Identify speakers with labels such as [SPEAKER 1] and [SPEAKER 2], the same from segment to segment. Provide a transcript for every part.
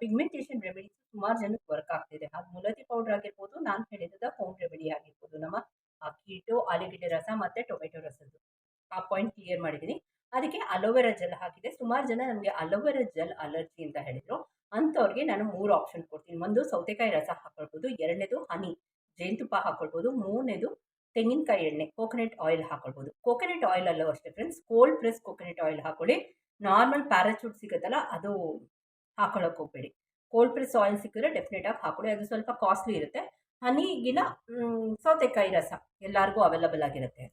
[SPEAKER 1] Pigmentation remedy ಸುಮಾರು ಜನಕ್ಕೆ work ಆಗ್ತಿದೆ. ಅದು ಮುಲತಿ ಪೌಡರ್ ಆಗಿರ್ಬೋದು, ನಾನು ಹೇಳಿದ ಹೋಮ್ ರೆಮಿಡಿ ಆಗಿರ್ಬೋದು, ನಮ್ಮ ಅಕ್ಕಿಟ್ಟು ಆಲೂಗಡ್ಡೆ ರಸ ಮತ್ತು ಟೊಮೆಟೊ ರಸದ್ದು. ಆ ಪಾಯಿಂಟ್ ಕ್ಲಿಯರ್ ಮಾಡಿದ್ದೀನಿ ಅದಕ್ಕೆ ಅಲೋವೆರಾ ಜೆಲ್ ಹಾಕಿದೆ. ಸುಮಾರು ಜನ ನಮಗೆ ಅಲೋವೆರಾ ಜೆಲ್ ಅಲರ್ಜಿ ಅಂತ ಹೇಳಿದರು. ಅಂಥವ್ರಿಗೆ ನಾನು ಮೂರು ಆಪ್ಷನ್ ಕೊಡ್ತೀನಿ. ಒಂದು, ಸೌತೆಕಾಯಿ ರಸ ಹಾಕೊಳ್ಬೋದು. ಎರಡನೇದು ಹನಿ ಜೇನುತುಪ್ಪ ಹಾಕೊಳ್ಬೋದು. ಮೂರನೇದು, ತೆಂಗಿನಕಾಯಿ ಎಣ್ಣೆ ಕೋಕೋನಟ್ ಆಯಿಲ್ ಹಾಕೊಳ್ಬೋದು. ಕೋಕೋನಟ್ ಆಯಿಲ್ ಅಲ್ಲೋ ಅಷ್ಟೇ friends cold press coconut oil ಹಾಕೊಳ್ಳಿ. ನಾರ್ಮಲ್ ಪ್ಯಾರಾಚೂಟ್ ಸಿಗುತ್ತಲ್ಲ, ಅದು ಹಾಕೊಳ್ಳೋಕೆ ಹೋಗಬೇಡಿ. ಕೋಲ್ಡ್ ಪ್ರೆಸ್ ಆಯಿಲ್ ಸಿಕ್ಕಿದ್ರೆ ಡೆಫಿನೆಟಾಗಿ ಹಾಕೊಳ್ಳಿ ಅದು ಸ್ವಲ್ಪ ಕಾಸ್ಟ್ಲಿ ಇರುತ್ತೆ. ಹನಿಗಿನ ಸೌತೆಕಾಯಿ ರಸ ಎಲ್ಲರಿಗೂ ಅವೈಲಬಲ್ ಆಗಿರುತ್ತೆ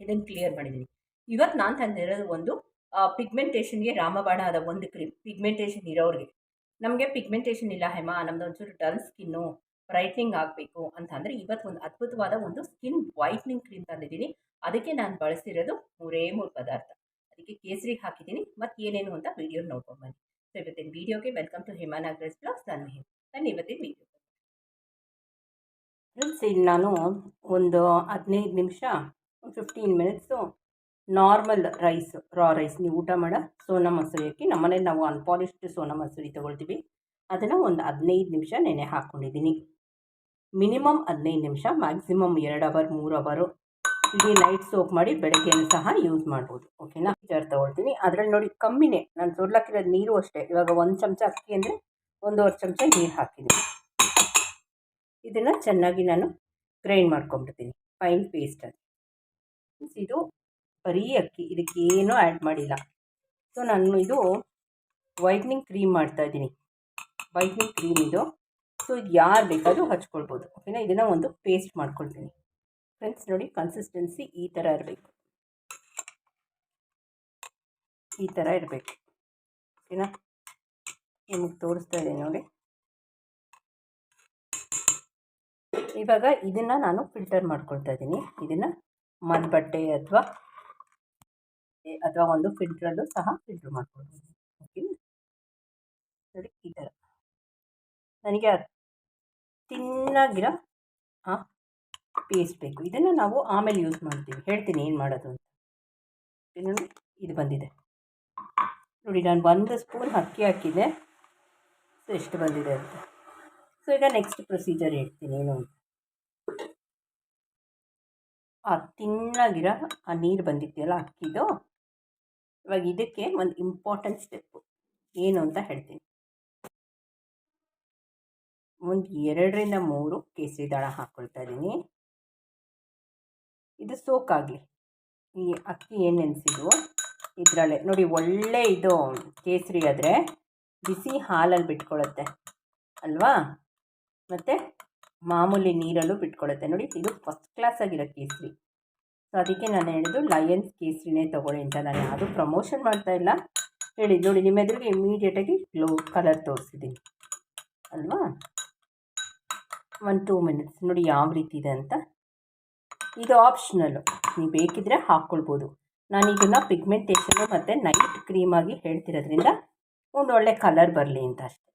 [SPEAKER 1] ಇದನ್ನು ಕ್ಲಿಯರ್ ಮಾಡಿದ್ದೀನಿ ಇವತ್ತು ನಾನು ತಂದಿರೋದು ಒಂದು ಪಿಗ್ಮೆಂಟೇಷನ್ಗೆ ರಾಮಬಾಣ ಆದ ಒಂದು ಕ್ರೀಮ್ ಪಿಗ್ಮೆಂಟೇಷನ್ ಇರೋರಿಗೆ. ನಮಗೆ ಪಿಗ್ಮೆಂಟೇಷನ್ ಇಲ್ಲ ಹೇಮ, ನಮ್ದು ಒಂಚೂರು ಡಲ್ ಸ್ಕಿನ್ನು ಬ್ರೈಟ್ನಿಂಗ್ ಆಗಬೇಕು ಅಂತ ಅಂದರೆ ಇವತ್ತು ಒಂದು ಅದ್ಭುತವಾದ ಒಂದು ಸ್ಕಿನ್ ವೈಟ್ನಿಂಗ್ ಕ್ರೀಮ್ ತಂದಿದ್ದೀನಿ ಅದಕ್ಕೆ ನಾನು ಬಳಸಿರೋದು ಮೂರೇ ಮೂರು ಪದಾರ್ಥ. ಅದಕ್ಕೆ ಕೇಸರಿ ಹಾಕಿದ್ದೀನಿ ಮತ್ತು ಏನೇನು ಅಂತ ವೀಡಿಯೋ ನೋಡ್ಕೊಂಡು ಬನ್ನಿ. ಸೊ ಇವತ್ತಿನ ವಿಡಿಯೋಗೆ welcome to Hema Nagaraj blogs ನಾನು ಹೇಮ ನಾನು ಇವತ್ತಿನ ವಿಡಿಯೋ ಫ್ರೆಂಡ್ಸ್ ಇಲ್ಲಿ ನಾನು ಒಂದು ಹದಿನೈದು ನಿಮಿಷ fifteen minutes normal rice raw rice ನೀವು ಊಟ ಮಾಡೋ, ಸೋನಾ ಮಸೂರಿ ಅಕ್ಕಿ ನಮ್ಮನೇಲಿ ನಾವು ಅನ್ಪಾಲಿಶ್ಡ್ ಸೋನಾ ಮಸೂರಿ ತೊಗೊಳ್ತೀವಿ. ಅದನ್ನು ಒಂದು ಹದಿನೈದು ನಿಮಿಷ ನೆನೆ ಹಾಕ್ಕೊಂಡಿದ್ದೀನಿ ಮಿನಿಮಮ್ ಹದಿನೈದು ನಿಮಿಷ ಮ್ಯಾಕ್ಸಿಮಮ್ ಎರಡು ಅವರ್ ಮೂರು ಅವರು ಇಡೀ ನೈಟ್ ಸೋಪ್ ಮಾಡಿ ಬೆಳಗ್ಗೆನೂ ಸಹ ಯೂಸ್ ಮಾಡ್ಬೋದು ಓಕೆನಾ ಜಾರ್ ತೊಗೊಳ್ತೀನಿ. ಅದರಲ್ಲಿ ನೋಡಿ ಕಮ್ಮಿನೇ, ನಾನು ಸುರ್ಲಾಕಿರೋದು ನೀರು ಅಷ್ಟೇ, ಇವಾಗ ಒಂದು ಚಮಚ ಅಕ್ಕಿ ಅಂದರೆ ಒಂದೂವರೆ ಚಮಚ ನೀರು ಹಾಕಿದ್ದೀನಿ. ಇದನ್ನು ಚೆನ್ನಾಗಿ ನಾನು ಗ್ರೈಂಡ್ ಮಾಡ್ಕೊಂಡ್ಬಿಡ್ತೀನಿ ಫೈನ್ ಪೇಸ್ಟ್ ಅದು ಇದು ಬರೀ ಅಕ್ಕಿ, ಇದಕ್ಕೇನೂ ಆ್ಯಡ್ ಮಾಡಿಲ್ಲ. ಸೊ ನಾನು ಇದು ವೈಟ್ನಿಂಗ್ ಕ್ರೀಮ್ ಮಾಡ್ತಾಯಿದ್ದೀನಿ ವೈಟ್ನಿಂಗ್ ಕ್ರೀಮ್ ಇದು. ಸೊ ಇದು ಯಾರು ಬೇಕಾದರೂ ಹಚ್ಕೊಳ್ಬೋದು ಓಕೆನಾ ಇದನ್ನು ಒಂದು ಪೇಸ್ಟ್ ಮಾಡ್ಕೊಳ್ತೀನಿ. ಫ್ರೆಂಡ್ಸ್ ನೋಡಿ ಕನ್ಸಿಸ್ಟೆನ್ಸಿ ಈ ಥರ ಇರಬೇಕು. ಈ ಥರ ಇರಬೇಕು. ಓಕೆನಾ? ನಿಮಗೆ ತೋರಿಸ್ತಾ ಇದೆ ನೋಡಿ. ಇವಾಗ ಇದನ್ನು ನಾನು ಫಿಲ್ಟರ್ ಮಾಡ್ಕೊಳ್ತಾ ಇದ್ದೀನಿ. ಇದನ್ನು ಮದ್ಬಟ್ಟೆ ಅಥವಾ ಅಥವಾ ಒಂದು ಫಿಲ್ಟ್ರಲ್ಲೂ ಸಹ ಫಿಲ್ಟ್ರ್ ಮಾಡ್ಕೊಳ್ಬೋದು ಓಕೆನಾ? ನೋಡಿ ಈ ಥರ ನನಗೆ ತಿನ್ನಾಗಿರೋ ಹಾಂ ಪೇಸ್ಟ್ ಬೇಕು ಇದನ್ನು ನಾವು ಆಮೇಲೆ ಯೂಸ್ ಮಾಡ್ತೀವಿ. ಹೇಳ್ತೀನಿ ಏನು ಮಾಡೋದು ಅಂತ. ಏನು ಇದು ಬಂದಿದೆ. ನೋಡಿ, ನಾನು ಒಂದು ಸ್ಪೂನ್ ಅಕ್ಕಿ ಹಾಕಿದೆ ಸೊ ಎಷ್ಟು ಬಂದಿದೆ ಅಂತ. ಸೊ ಈಗ ನೆಕ್ಸ್ಟ್ ಪ್ರೊಸೀಜರ್ ಹೇಳ್ತೀನಿ. ಏನು ಅಂತ? ಆ, ತಿನ್ನಾಗಿರೋ ಆ ನೀರು ಬಂದಿದೆಯಲ್ಲ ಅಕ್ಕಿದು? ಇವಾಗ ಇದಕ್ಕೆ ಒಂದು ಇಂಪಾರ್ಟೆಂಟ್ ಸ್ಟೆಪ್ಪು ಏನು ಅಂತ ಹೇಳ್ತೀನಿ. ಒಂದು ಎರಡರಿಂದ ಮೂರು ಕೇಸರಿ ದಳ ಹಾಕ್ಕೊಳ್ತಾ ಇದ್ದೀನಿ. ಇದು ಸೋಕಾಗಲಿ. ಈ ಅಕ್ಕಿ ಏನು ನೆನೆಸಿದ್ವು? ಇದರಲ್ಲೇ. ನೋಡಿ, ಒಳ್ಳೆ ಇದು ಕೇಸರಿ ಆದರೆ ಬಿಸಿ ಹಾಲಲ್ಲಿ ಬಿಟ್ಕೊಳ್ಳುತ್ತೆ ಅಲ್ವಾ? ಮತ್ತು ಮಾಮೂಲಿ ನೀರಲ್ಲೂ ಬಿಟ್ಕೊಳ್ಳುತ್ತೆ ನೋಡಿ, ಇದು ಫಸ್ಟ್ ಕ್ಲಾಸ್ ಆಗಿರೋ ಕೇಸರಿ. ಸೊ ಅದಕ್ಕೆ ನಾನು ಹೇಳಿದ್ದು ಲಯನ್ಸ್ ಕೇಸರಿನೇ ತೊಗೊಳ್ಳಿ ಅಂತ. ನಾನು ಯಾವುದು ಪ್ರಮೋಷನ್ ಮಾಡ್ತಾ ಇಲ್ಲ. ಹೇಳಿ ನೋಡಿ, ನಿಮ್ಮ ಎದುರಿಗೆ ಇಮ್ಮಿಡಿಯೇಟಾಗಿ ಗ್ಲೋ ಕಲರ್ ತೋರಿಸಿದ್ದೀನಿ. ಅಲ್ವಾ? ಒಂದು ಟೂ ಮಿನಿಟ್ಸ್ ನೋಡಿ, ಯಾವ ರೀತಿ ಇದೆ ಅಂತ. ಇದು ಆಪ್ಷನಲ್ಲು ನೀವು ಬೇಕಿದ್ದರೆ ಹಾಕ್ಕೊಳ್ಬೋದು ನಾನು ಇದನ್ನು ಪಿಗ್ಮೆಂಟೇಷನು ಮತ್ತು ನೈಟ್ ಕ್ರೀಮಾಗಿ ಹೇಳ್ತಿರೋದ್ರಿಂದ ಒಂದು ಒಳ್ಳೆ ಕಲರ್ ಬರಲಿ ಅಂತ ಅಷ್ಟೆ.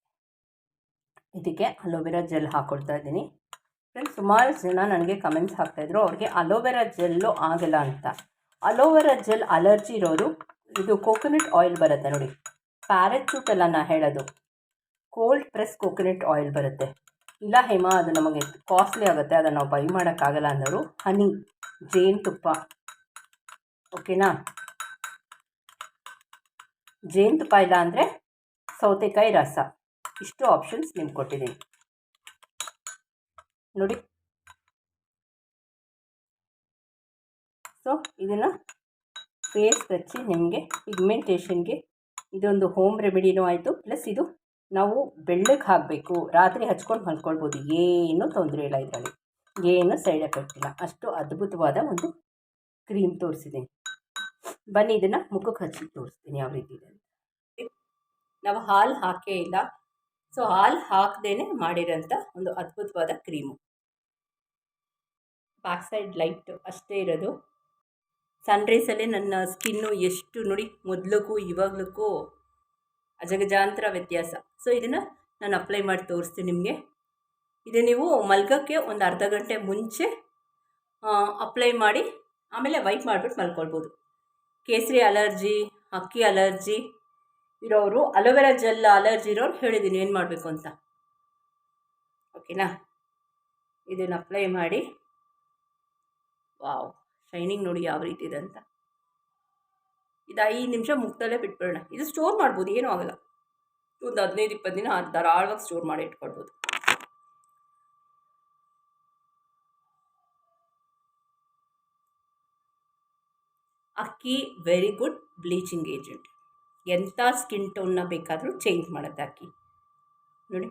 [SPEAKER 1] ಇದಕ್ಕೆ ಅಲೋವೆರಾ ಜೆಲ್ ಹಾಕ್ಕೊಳ್ತಾ ಇದ್ದೀನಿ. ಫ್ರೆಂಡ್ಸ್ ಸುಮಾರು ಜನ ನನಗೆ ಕಮೆಂಟ್ಸ್ ಹಾಕ್ತಾಯಿದ್ರು ಅವ್ರಿಗೆ ಅಲೋವೆರಾ ಜೆಲ್ಲು ಆಗಲ್ಲ ಅಂತ. ಅಲೋವೆರಾ ಜೆಲ್ ಅಲರ್ಜಿ ಇರೋರು, ಇದು ಕೋಕೋನಟ್ ಆಯಿಲ್ ಬರುತ್ತೆ ನೋಡಿ. ಪ್ಯಾರಚೂಟ್ ಅಲ್ಲ ನಾ ಹೇಳೋದು. ಕೋಲ್ಡ್ ಪ್ರೆಸ್ ಕೋಕೋನಟ್ ಆಯಿಲ್ ಬರುತ್ತೆ. ಇಲ್ಲ ಹೇಮ, ಅದು ನಮಗೆ ಕಾಸ್ಟ್ಲಿ ಆಗುತ್ತೆ, ಅದನ್ನು ನಾವು ಬೈ ಮಾಡೋಕ್ಕಾಗಲ್ಲ ಅಂದರು ಹನಿ ಜೇನುತುಪ್ಪ ಓಕೆನಾ ಜೇನುತುಪ್ಪ ಇಲ್ಲ ಅಂದರೆ ಸೌತೆಕಾಯಿ ರಸ, ಇಷ್ಟು ಆಪ್ಷನ್ಸ್ ನಿಮ್ಗೆ ಕೊಟ್ಟಿದ್ದೀನಿ. ನೋಡಿ. ಸೊ ಇದನ್ನು ಫೇಸ್ ಹಚ್ಚಿ ನಿಮಗೆ ಪಿಗ್ಮೆಂಟೇಷನ್ಗೆ ಇದೊಂದು ಹೋಮ್ ರೆಮಿಡಿನೂ ಆಯಿತು ಪ್ಲಸ್ ಇದು ನಾವು ಬೆಳ್ಳಗೆ ಹಾಕಬೇಕು, ರಾತ್ರಿ ಹಚ್ಕೊಂಡು ಮಲ್ಕೊಳ್ಬೋದು, ಏನೂ ತೊಂದರೆ ಇಲ್ಲ ಇದರಲ್ಲಿ. ಏನೂ ಸೈಡ್ ಎಫೆಕ್ಟ್ ಇಲ್ಲ. ಅಷ್ಟು ಅದ್ಭುತವಾದ ಒಂದು ಕ್ರೀಮ್ ತೋರಿಸಿದ್ದೀನಿ. ಬನ್ನಿ ಇದನ್ನು ಮುಖಕ್ಕೆ ಹಚ್ಚಿ ತೋರಿಸ್ತೀನಿ ಯಾವ ರೀತಿ ಇದೆ ನಾವು ಹಾಲು ಹಾಕೇ ಇಲ್ಲ. ಸೊ, ಹಾಲು ಹಾಕ್ದೇ ಮಾಡಿರೋಂಥ ಒಂದು ಅದ್ಭುತವಾದ ಕ್ರೀಮು. ಬ್ಯಾಕ್ ಸೈಡ್ ಲೈಟ್ ಅಷ್ಟೇ ಇರೋದು. ಸನ್ರೈಸಲ್ಲೇ ನನ್ನ ಸ್ಕಿನ್ನು ಎಷ್ಟು ನೋಡಿ ಮೊದಲಿಗೂ ಇವಾಗಲಕ್ಕೂ ಅಜಗಜಾಂತರ ವ್ಯತ್ಯಾಸ. ಸೊ ಇದನ್ನು ನಾನು ಅಪ್ಲೈ ಮಾಡಿ ತೋರಿಸ್ತೀನಿ ನಿಮಗೆ. ಇದು ನೀವು ಮಲ್ಗೋಕ್ಕೆ ಒಂದು ಅರ್ಧ ಗಂಟೆ ಮುಂಚೆ ಅಪ್ಲೈ ಮಾಡಿ, ಆಮೇಲೆ ವೈಪ್ ಮಾಡಿಬಿಟ್ಟು ಮಲ್ಕೊಳ್ಬೋದು. ಕೇಸರಿ ಅಲರ್ಜಿ, ಅಕ್ಕಿ ಅಲರ್ಜಿ ಇರೋರು, ಅಲೋವೆರಾ ಜೆಲ್ ಅಲರ್ಜಿ ಇರೋರು ಹೇಳಿದ್ದೀನಿ ಏನು ಮಾಡಬೇಕು ಅಂತ. ಓಕೆನಾ ಇದನ್ನು ಅಪ್ಲೈ ಮಾಡಿ. ವಾವ್ ಶೈನಿಂಗ್ ನೋಡಿ ಯಾವ ರೀತಿ ಇದೆ ಅಂತ. ಇದು ಐದು ನಿಮಿಷ ಮುಕ್ತಲ್ಲೇ ಬಿಟ್ಬಿಡೋಣ. ಇದು ಸ್ಟೋರ್ ಮಾಡ್ಬೋದು, ಏನೂ ಆಗಲ್ಲ. ಒಂದು ಹದಿನೈದು, ಇಪ್ಪತ್ತು ದಿನ ಧಾರಾಳವಾಗಿ ಸ್ಟೋರ್ ಮಾಡಿ ಇಟ್ಕೊಳ್ಬೋದು. ಅಕ್ಕಿ ವೆರಿ ಗುಡ್ ಬ್ಲೀಚಿಂಗ್ ಏಜೆಂಟ್ ಎಂಥ ಸ್ಕಿನ್ ಟೋನ್ನ ಬೇಕಾದರೂ ಚೇಂಜ್ ಮಾಡುತ್ತೆ ಅಕ್ಕಿ. ನೋಡಿ,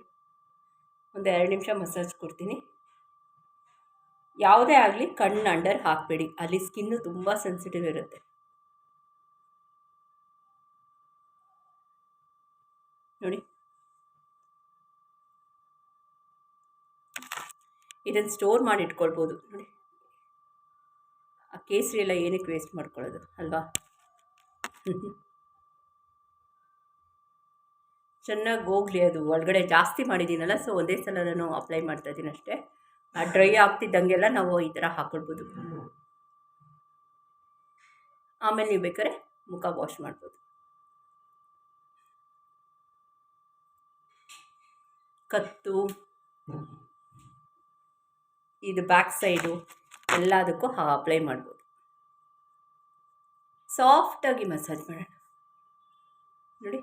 [SPEAKER 1] ಒಂದು ಎರಡು ನಿಮಿಷ ಮಸಾಜ್ ಕೊಡ್ತೀನಿ. ಯಾವುದೇ ಆಗಲಿ ಕಣ್ಣು ಅಂಡರ್ ಹಾಕಬೇಡಿ. ಅಲ್ಲಿ ಸ್ಕಿನ್ನು ತುಂಬ ಸೆನ್ಸಿಟಿವ್ ಇರುತ್ತೆ. ನೋಡಿ. ಇದನ್ನು ಸ್ಟೋರ್ ಮಾಡಿ ಇಟ್ಕೊಳ್ಬೋದು. ನೋಡಿ. ಆ ಕೇಸರಿ ಎಲ್ಲ ಏನಕ್ಕೆ ವೇಸ್ಟ್ ಮಾಡ್ಕೊಳ್ಳೋದು ಅಲ್ವಾ? ಚೆನ್ನಾಗಿ ಹೋಗ್ಲಿ ಅದು. ಒಳಗಡೆ ಜಾಸ್ತಿ ಮಾಡಿದ್ದೀನಲ್ಲ ಸೊ ಒಂದೇ ಸಲ ನಾನು ಅಪ್ಲೈ ಮಾಡ್ತಾ ಇದ್ದೀನಿ ಅಷ್ಟೇ. ಆ ಡ್ರೈ ಆಗ್ತಿದ್ದಂಗೆಲ್ಲ ನಾವು ಈ ಥರ ಹಾಕೊಳ್ಬೋದು. ಆಮೇಲೆ ನೀವು ಬೇಕಾದ್ರೆ ಮುಖ ವಾಶ್ ಮಾಡ್ಬೋದು. ಕತ್ತು. ಇದು ಬ್ಯಾಕ್ ಸೈಡು ಎಲ್ಲದಕ್ಕೂ ಅಪ್ಲೈ ಮಾಡ್ಬೋದು. ಸಾಫ್ಟಾಗಿ ಮಸಾಜ್ ಮಾಡೋಣ. ನೋಡಿ.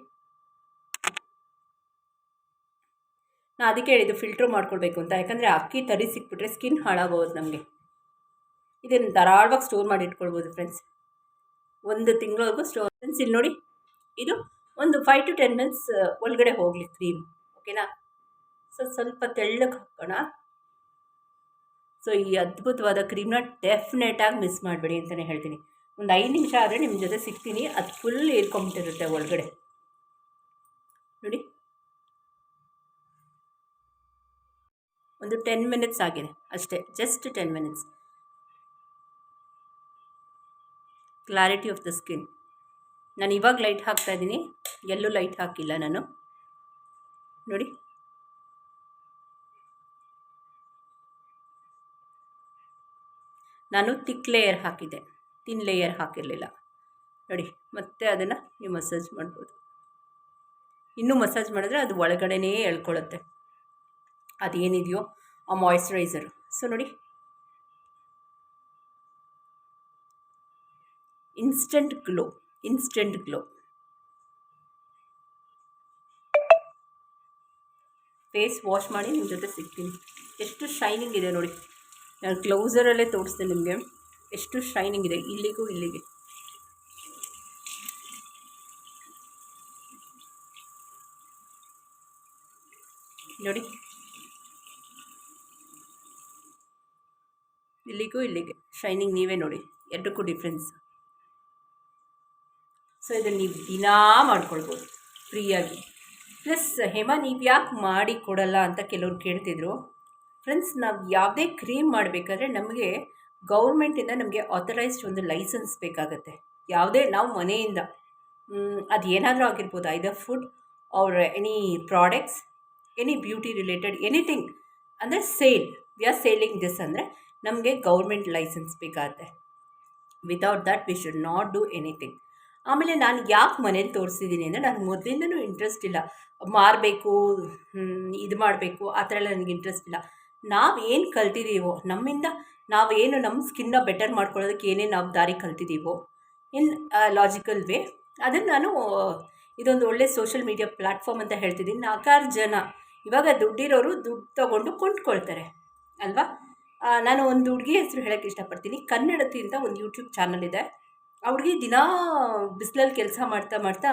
[SPEAKER 1] ನಾ ಅದಕ್ಕೆ ಹೇಳಿದ್ದು ಫಿಲ್ಟ್ರ್ ಮಾಡ್ಕೊಳ್ಬೇಕು ಅಂತ. ಯಾಕಂದರೆ ಅಕ್ಕಿ ತರಿ ಸಿಕ್ಬಿಟ್ರೆ ಸ್ಕಿನ್ ಹಾಳಾಗೋದು ನಮಗೆ. ಇದನ್ನು ಧಾರಾಳವಾಗಿ ಸ್ಟೋರ್ ಮಾಡಿ ಇಟ್ಕೊಳ್ಬೋದು ಫ್ರೆಂಡ್ಸ್ ಒಂದು ತಿಂಗಳವರೆಗೂ ಸ್ಟೋರ್ ಫ್ರೆಂಡ್ಸ್ ಇಲ್ಲಿ ನೋಡಿ. ಇದು ಒಂದು ಫೈವ್ ಟು ಟೆನ್ ಮಿನಿಟ್ಸ್ ಒಳಗಡೆ ಹೋಗಲಿ ಕ್ರೀಮ್ ಓಕೆನಾ ಸೊ ಸ್ವಲ್ಪ ತೆಳ್ಳಗೆ ಹಾಕೋಣ. ಸೊ ಈ ಅದ್ಭುತವಾದ ಕ್ರೀಮ್ನ ಡೆಫಿನೆಟಾಗಿ ಮಿಸ್ ಮಾಡಬೇಡಿ ಅಂತಲೇ ಹೇಳ್ತೀನಿ. ಒಂದು ಐದು ನಿಮಿಷ ಆದರೆ ನಿಮ್ಮ ಜೊತೆ ಸಿಗ್ತೀನಿ. ಅದು ಫುಲ್ ಏರ್ಕೊಂಬಿಟ್ಟಿರುತ್ತೆ ಒಳಗಡೆ. ನೋಡಿ. ಒಂದು ಟೆನ್ ಮಿನಿಟ್ಸ್ ಆಗಿದೆ. ಅಷ್ಟೇ just ten minutes clarity of the skin ನಾನು ಇವಾಗ ಲೈಟ್ ಹಾಕ್ತಾ ಇದ್ದೀನಿ. ಎಲ್ಲೂ ಲೈಟ್ ಹಾಕಿಲ್ಲ ನಾನು. ನೋಡಿ. ನಾನು ತಿಕ್ ಲೇಯರ್ ಹಾಕಿದ್ದೆ. ತಿನ್ ಲೇಯರ್ ಹಾಕಿರಲಿಲ್ಲ. ನೋಡಿ, ಮತ್ತೆ ಅದನ್ನು ನೀವು ಮಸಾಜ್ ಮಾಡ್ಬೋದು. ಇನ್ನೂ ಮಸಾಜ್ ಮಾಡಿದ್ರೆ ಅದು ಒಳಗಡೆನೇ ಎಳ್ಕೊಳ್ಳುತ್ತೆ. ಅದೇನಿದೆಯೋ ಆ ಮಾಯ್ಶ್ಚರೈಸರು ಸೊ ನೋಡಿ. Instant glow instant glow face wash ಮಾಡಿ ನಿಮ್ಮ ಜೊತೆ ಸಿಗ್ತೀನಿ. ಎಷ್ಟು ಶೈನಿಂಗ್ ಇದೆ ನೋಡಿ. ನಾನು ಕ್ಲೋಸರಲ್ಲೇ ತೋರಿಸ್ತೀನಿ ನಿಮಗೆ. ಎಷ್ಟು ಶೈನಿಂಗ್ ಇದೆ. ಇಲ್ಲಿಗೂ ಇಲ್ಲಿಗೆ. ನೋಡಿ. ಇಲ್ಲಿಗೂ ಇಲ್ಲಿಗೆ. ಶೈನಿಂಗ್ ನೀವೇ ನೋಡಿ. ಎರಡಕ್ಕೂ ಡಿಫ್ರೆನ್ಸ್ ಸೊ ಇದನ್ನು ನೀವು ದಿನಾ ಮಾಡ್ಕೊಳ್ಬೋದು. ಫ್ರೀಯಾಗಿ ಪ್ಲಸ್ ಹೇಮ ನೀವು ಯಾಕೆ ಮಾಡಿ ಕೊಡಲ್ಲ ಅಂತ ಕೆಲವ್ರು ಕೇಳ್ತಿದ್ರು. ಫ್ರೆಂಡ್ಸ್ ನಾವು ಯಾವುದೇ ಕ್ರೀಮ್ ಮಾಡಬೇಕಾದ್ರೆ ನಮಗೆ ಗೌರ್ಮೆಂಟಿಂದ ನಮಗೆ ಆಥರೈಸ್ಡ್ ಒಂದು ಲೈಸೆನ್ಸ್ ಬೇಕಾಗುತ್ತೆ. ಯಾವುದೇ ನಾವು ಮನೆಯಿಂದ. ಅದು ಏನಾದರೂ ಆಗಿರ್ಬೋದು either food or any products any beauty related anything ಅಂದರೆ sale we are selling this ಅಂದರೆ ನಮಗೆ ಗೌರ್ಮೆಂಟ್ ಲೈಸೆನ್ಸ್ ಬೇಕಾಗುತ್ತೆ. Without that we should not do anything ಆಮೇಲೆ ನಾನು ಯಾಕೆ ಮನೇಲಿ ತೋರಿಸಿದ್ದೀನಿ ಅಂದರೆ ನನಗೆ ಮೊದಲಿಂದನೂ ಇಂಟ್ರೆಸ್ಟ್ ಇಲ್ಲ. ಮಾರಬೇಕು ಇದು ಮಾಡಬೇಕು, ಆ ಥರ ಎಲ್ಲ ನನಗೆ ಇಂಟ್ರೆಸ್ಟ್ ಇಲ್ಲ. ನಾವು ಏನು ಕಲ್ತಿದ್ದೀವೋ ನಮ್ಮಿಂದ ನಾವು ಏನು ನಮ್ಮ ಸ್ಕಿನ್ನ ಬೆಟರ್ ಮಾಡ್ಕೊಳ್ಳೋದಕ್ಕೆ ಏನೇನು ನಾವು ದಾರಿ ಕಲ್ತಿದ್ದೀವೋ ಇನ್ ಲಾಜಿಕಲ್ ವೇ ಅದನ್ನು ನಾನು, ಇದೊಂದು ಒಳ್ಳೆ ಸೋಷಿಯಲ್ ಮೀಡಿಯಾ ಪ್ಲ್ಯಾಟ್ಫಾರ್ಮ್ ಅಂತ ಹೇಳ್ತಿದ್ದೀನಿ ನಾಲ್ಕಾರು ಜನ, ಇವಾಗ ದುಡ್ಡಿರೋರು ದುಡ್ಡು ತೊಗೊಂಡು ಕೊಂಡ್ಕೊಳ್ತಾರೆ, ಅಲ್ವಾ? ನಾನು ಒಂದು ಹುಡುಗಿ ಹೆಸರು ಹೇಳೋಕ್ಕೆ ಇಷ್ಟಪಡ್ತೀನಿ. ಕನ್ನಡತಿ ಅಂತ ಒಂದು ಯೂಟ್ಯೂಬ್ ಚಾನಲ್ ಇದೆ. ಆ ಹುಡುಗಿ ದಿನಾ ಬಿಸಿಲಲ್ಲಿ ಕೆಲಸ ಮಾಡ್ತಾ ಮಾಡ್ತಾ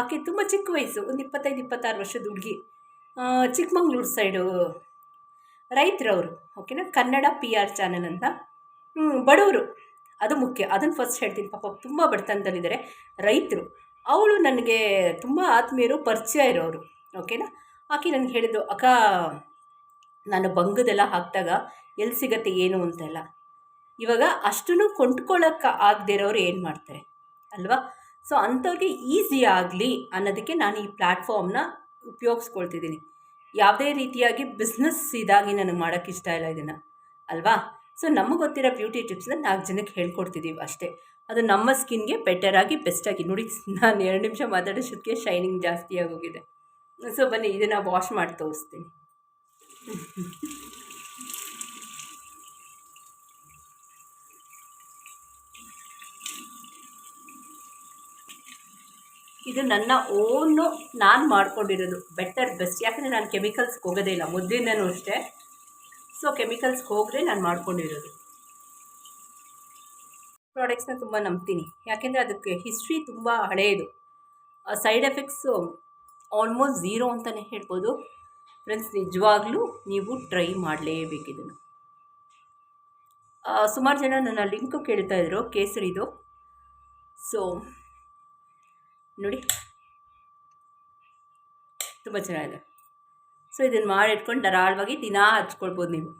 [SPEAKER 1] ಆಕೆ ತುಂಬ ಚಿಕ್ಕ ವಯಸ್ಸು, ಒಂದು ಇಪ್ಪತ್ತೈದು, ಇಪ್ಪತ್ತಾರು ವರ್ಷದ ಹುಡುಗಿ. ಚಿಕ್ಕಮಂಗ್ಳೂರು ಸೈಡು ರೈತರವರು ಓಕೆನಾ ಕನ್ನಡ ಪಿ ಆರ್ ಚಾನಲ್ ಅಂತ. ಬಡವರು. ಅದು ಮುಖ್ಯ. ಅದನ್ನು ಫಸ್ಟ್ ಹೇಳ್ತೀನಿ. ಪಾಪ ತುಂಬ ಬಡತನದಲ್ಲಿದ್ದಾರೆ ರೈತರು. ಅವಳು ನನಗೆ ತುಂಬ ಆತ್ಮೀಯರು, ಪರಿಚಯ ಇರೋರು ಓಕೆನಾ ಆಕೆ ನನಗೆ ಹೇಳಿದ್ದು, ಅಕ್ಕ, ನಾನು ಬಂಗದೆಲ್ಲ ಹಾಕಿದಾಗ ಎಲ್ಲಿ ಸಿಗತ್ತೆ ಏನು ಅಂತೆಲ್ಲ. ಇವಾಗ ಅಷ್ಟನ್ನು ಕೊಂಡ್ಕೊಳ್ಳೋಕೆ ಆಗದೇ ಇರೋರು ಏನು ಮಾಡ್ತಾರೆ? ಅಲ್ವಾ? ಸೊ ಅಂಥವ್ರಿಗೆ ಈಸಿ ಆಗಲಿ ಅನ್ನೋದಕ್ಕೆ ನಾನು ಈ ಪ್ಲ್ಯಾಟ್ಫಾರ್ಮ್ನ ಉಪಯೋಗಿಸ್ಕೊಳ್ತಿದ್ದೀನಿ. ಯಾವುದೇ ರೀತಿಯಾಗಿ ಬಿಸ್ನೆಸ್ ಇದಾಗಿ ನನಗೆ ಮಾಡೋಕ್ಕೆ ಇಷ್ಟ ಇಲ್ಲ ಇದನ್ನು, ಅಲ್ವಾ? ಸೊ ನಮಗೆ ಗೊತ್ತಿರೋ ಬ್ಯೂಟಿ ಟಿಪ್ಸ್ನ ನಾಲ್ಕು ಜನಕ್ಕೆ ಹೇಳ್ಕೊಡ್ತಿದ್ದೀವಿ ಅಷ್ಟೇ. ಅದು ನಮ್ಮ ಸ್ಕಿನ್ಗೆ ಬೆಟರಾಗಿ ಬೆಸ್ಟಾಗಿ ನೋಡಿ, ನಾನು ಎರಡು ನಿಮಿಷ ಮಾತಾಡೋಷ್ಟಕ್ಕೆ ಶೈನಿಂಗ್ ಜಾಸ್ತಿ ಆಗೋಗಿದೆ. ಸೊ ಬನ್ನಿ, ಇದನ್ನು ವಾಶ್ ಮಾಡಿ ತೋರಿಸ್ತೀನಿ. ಇದು ನನ್ನ ಓನು ನಾನು ಮಾಡ್ಕೊಂಡಿರೋದು. ಬೆಟರ್ ಬೆಸ್ಟ್ ಯಾಕಂದರೆ ನಾನು ಕೆಮಿಕಲ್ಸ್ಗೆ ಹೋಗೋದೇ ಇಲ್ಲ. ಮೊದಲಿಂದನೂ ಅಷ್ಟೇ. ಸೊ ಕೆಮಿಕಲ್ಸ್ಗೆ ಹೋಗದೆ ನಾನು ಮಾಡ್ಕೊಂಡಿರೋದು. ಪ್ರಾಡಕ್ಟ್ಸ್ನ ತುಂಬ ನಂಬ್ತೀನಿ. ಯಾಕೆಂದರೆ ಅದಕ್ಕೆ ಹಿಸ್ಟ್ರಿ ತುಂಬ ಹಳೆಯದು ಸೈಡ್ ಎಫೆಕ್ಟ್ಸು ಆಲ್ಮೋಸ್ಟ್ ಝೀರೋ ಅಂತಲೇ ಹೇಳ್ಬೋದು. ಫ್ರೆಂಡ್ಸ್ ನಿಜವಾಗ್ಲೂ ನೀವು ಟ್ರೈ ಮಾಡಲೇಬೇಕು ಸುಮಾರು ಜನ ನನ್ನ ಲಿಂಕು ಕೇಳ್ತಾ ಇದ್ರು, ಕೇಸರಿದು. ಸೊ ನೋಡಿ. ತುಂಬ ಚೆನ್ನಾಗಿದೆ. ಸೊ ಇದನ್ನು ಮಾಡಿಟ್ಕೊಂಡು ಧಾರಾಳವಾಗಿ ದಿನಾ ಹಚ್ಕೊಳ್ಬೋದು ನೀವು.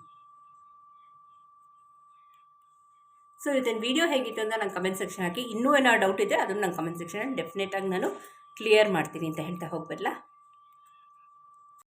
[SPEAKER 1] ಸೊ ಇದನ್ನು ವೀಡಿಯೋ ಹೇಗಿತ್ತು ಅಂತ ನಂಗೆ ಕಮೆಂಟ್ ಸೆಕ್ಷನ್ ಹಾಕಿ. ಇನ್ನೂ ಏನೋ ಡೌಟ್ ಇದೆ ಅದನ್ನು ನಂಗೆ ಕಮೆಂಟ್ ಸೆಕ್ಷನಲ್ಲಿ ಡೆಫಿನೆಟಾಗಿ ನಾನು ಕ್ಲಿಯರ್ ಮಾಡ್ತೀನಿ ಅಂತ ಹೇಳ್ತಾ ಹೋಗ್ಬರಲ್ಲ